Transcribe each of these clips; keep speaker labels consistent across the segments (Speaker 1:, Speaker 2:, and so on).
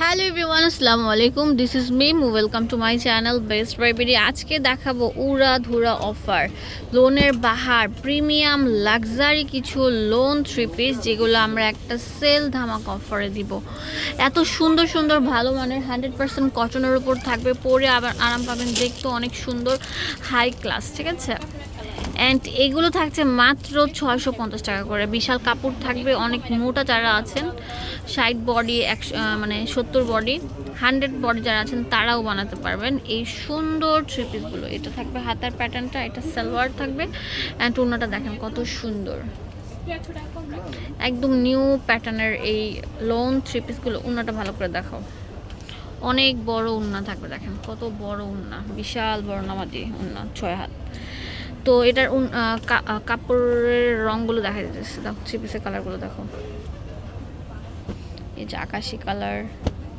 Speaker 1: Hello everyone আসসালামু আলাইকুম this is Mim welcome to my channel best ব্রাইবেরি আজকে দেখাবো উড়া ধুরা অফার লোনের বাহার প্রিমিয়াম লাক্সারি কিছু লোন থ্রি পিস যেগুলো আমরা একটা সেল ধামাক অফারে দিব। এত সুন্দর সুন্দর, ভালো মানের হান্ড্রেড পার্সেন্ট কটনের উপর থাকবে। পরে আবার আরাম পাবেন দেখতে অনেক সুন্দর হাই ক্লাস ঠিক আছে? অ্যান্ড এগুলো থাকছে মাত্র ছয়শো পঞ্চাশ টাকা করে। বিশাল কাপড় থাকবে, অনেক মোটা যারা আছেন সাইড বডি একশো মানে সত্তর বডি হান্ড্রেড বডি যারা আছেন তারাও বানাতে পারবেন। এই সুন্দর থ্রি পিসগুলো এটা থাকবে হাতার প্যাটার্নটা এটা সালোয়ার থাকবে। অ্যান্ড অন্যটা দেখেন কত সুন্দর। একদম নিউ প্যাটার্নের এই লোন থ্রি পিসগুলো উন্নাটা ভালো করে দেখাও। অনেক বড় উন্না থাকবে দেখেন। কত বড় উন্না বিশাল বড় নামাজি উন্না ছয় হাত। তো এটার কাপড়ের রঙগুলো দেখা যাচ্ছে। দেখো থ্রি পিসের কালারগুলো দেখো। এই যে আকাশি কালার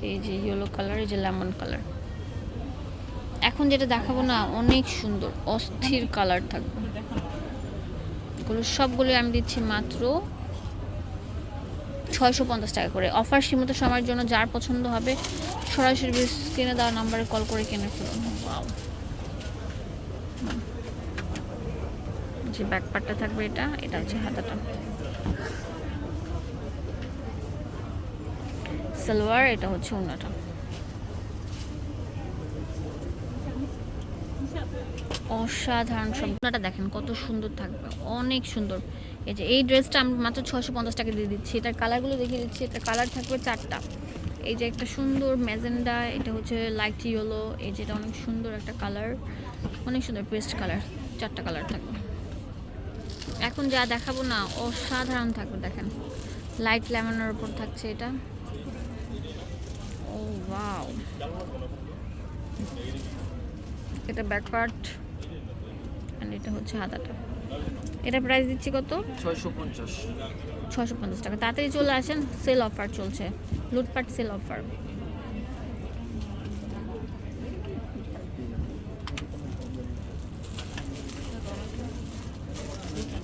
Speaker 1: এই যে ইয়েলো কালার এই যে লেমন কালার এখন যেটা দেখাবো না, অনেক সুন্দর, অস্থির কালার থাকবে। এগুলো সবগুলো আমি দিচ্ছি মাত্র ছয়শো পঞ্চাশ টাকা করে। অফার সীমিত সময়ের জন্য যার পছন্দ হবে, সরাসরি স্ক্রিনে দেওয়া নাম্বারে কল করে কেনে ফেলুন যে ব্যাক পার্টটা থাকবে এটা এটা হচ্ছে হাতাটা। সালোয়ার, এটা হচ্ছে ওনাটা। অসাধারণ সব। দেখেন কত সুন্দর থাকবে, অনেক সুন্দর। এই যে এই ড্রেসটা আমি মাত্র ছশো পঞ্চাশ টাকা দিয়ে দিচ্ছি। এটার কালারগুলো দেখিয়ে দিচ্ছি। এটার কালার থাকবে চারটা। এই যে একটা সুন্দর ম্যাজেন্ডা, এটা হচ্ছে লাইট ইয়েলো। এই যেটা অনেক সুন্দর একটা কালার, অনেক সুন্দর পেস্ট কালার, চারটা কালার থাকবে। এখন যা দেখাবো না, অসাধারণ থাকবে, দেখেন। লাইট লেমনের উপর থাকছে এটা। ওয়াও এটা ব্যাক পার্ট এটা হচ্ছে হাতাটা। এটা প্রাইস দিচ্ছি কত?
Speaker 2: ছয়শো পঞ্চাশ।
Speaker 1: ছশো পঞ্চাশ টাকা। তাড়াতাড়ি চলে আসেন সেল অফার চলছে। লুটপাট সেল অফার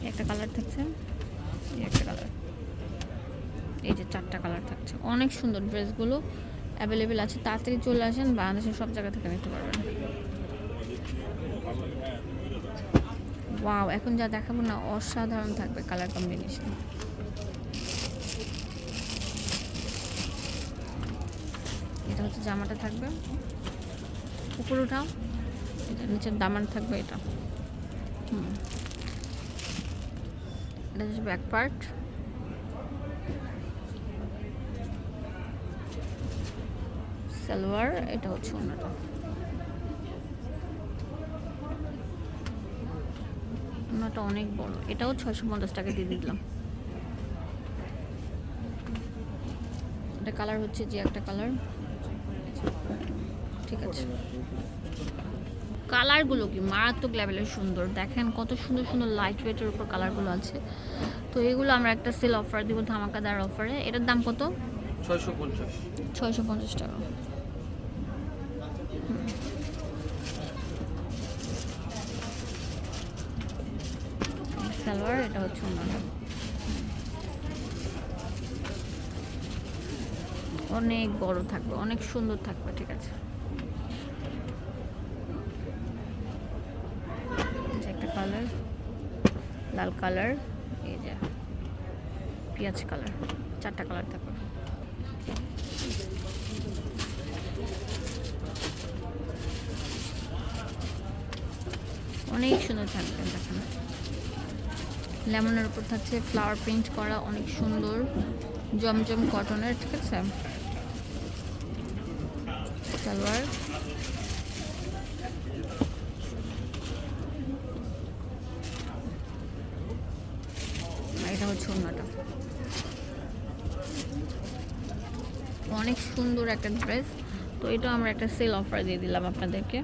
Speaker 1: একটা কালার থাকছে। একটা কালার এই যে চারটা কালার থাকছে। অনেক সুন্দর ড্রেসগুলো অ্যাভেলেবেল আছে, তাড়াতাড়ি চলে আসেন, বাংলাদেশের সব জায়গা থেকে নিতে পারবেন। ওয়াও এখন যা দেখাবো না, অসাধারণ থাকবে কালার কম্বিনেশন এটা হচ্ছে জামাটা থাকবে। উপর উঠাও এটা নিচের দামান থাকবে এটা। হুম। এটা হচ্ছে ব্যাক পার্ট সালোয়ার এটা হচ্ছে অন্যটা ওনাটা অনেক বড়। এটাও ছয়শো পঞ্চাশ টাকা দিয়ে দিলাম। এটা কালার হচ্ছে যে একটা কালার। ঠিক আছে। কালারগুলো কি মারাত্মক লেভেলের সুন্দর। দেখেন কত সুন্দর সুন্দর লাইট ওয়েটের উপর কালারগুলো আছে। তো এগুলো আমরা একটা সেল অফার দিব ধামাকাদার অফারে এটার দাম কত?
Speaker 2: ছয়শো পঞ্চাশ।
Speaker 1: ছয়শো পঞ্চাশ টাকা। সালোয়ার এটা হচ্ছে অনেক বড় থাকবে, অনেক সুন্দর থাকবে, ঠিক আছে। একটা কালার লাল কালার এই যে পেঁয়াজ কালার চারটা কালার থাকবে। অনেক সুন্দর থাকবে দেখেন। লেমনের উপর থাকছে ফ্লাওয়ার প্রিন্ট করা অনেক সুন্দর জমজম কটনের ঠিক আছে? সালোয়ার এটা হচ্ছে অন্যটা অনেক সুন্দর একটা ড্রেস তো এটা আমরা একটা সেল অফার দিয়ে দিলাম আপনাদেরকে।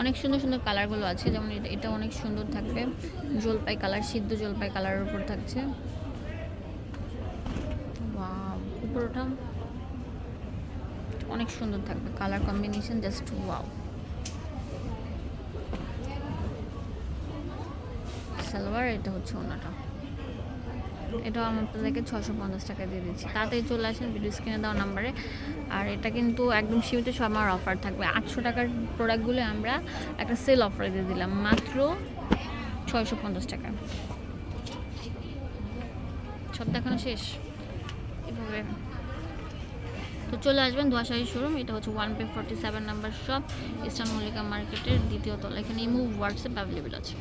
Speaker 1: অনেক সুন্দর সুন্দর কালারগুলো আছে, যেমন এটা এটা অনেক সুন্দর থাকবে। জলপাই কালার, সিদ্ধ জলপাই কালারের উপর থাকছে। উপর ওটা অনেক সুন্দর থাকবে, colour combination just wow salwar, এটা হচ্ছে ওনাটা। এটাও আমি আপনাদেরকে ছশো পঞ্চাশ টাকা দিয়ে দিচ্ছি। তাড়াতাড়ি চলে আসেন ভিডিও স্ক্রিনে দেওয়া নাম্বারে আর এটা কিন্তু একদম সীমিত সময় অফার থাকবে। আটশো টাকার প্রোডাক্টগুলো আমরা একটা সেল অফারে দিয়ে দিলাম। মাত্র ছয়শো পঞ্চাশ টাকা। সব দেখানো শেষ। এভাবে। তো চলে আসবেন দোয়াশাহী শোরুম এটা হচ্ছে one pay forty seven number shop Eastern Mallika মার্কেটের দ্বিতীয় তলা। এখানে ইমু হোয়াটসঅ্যাপ অ্যাভেলেবেল আছে।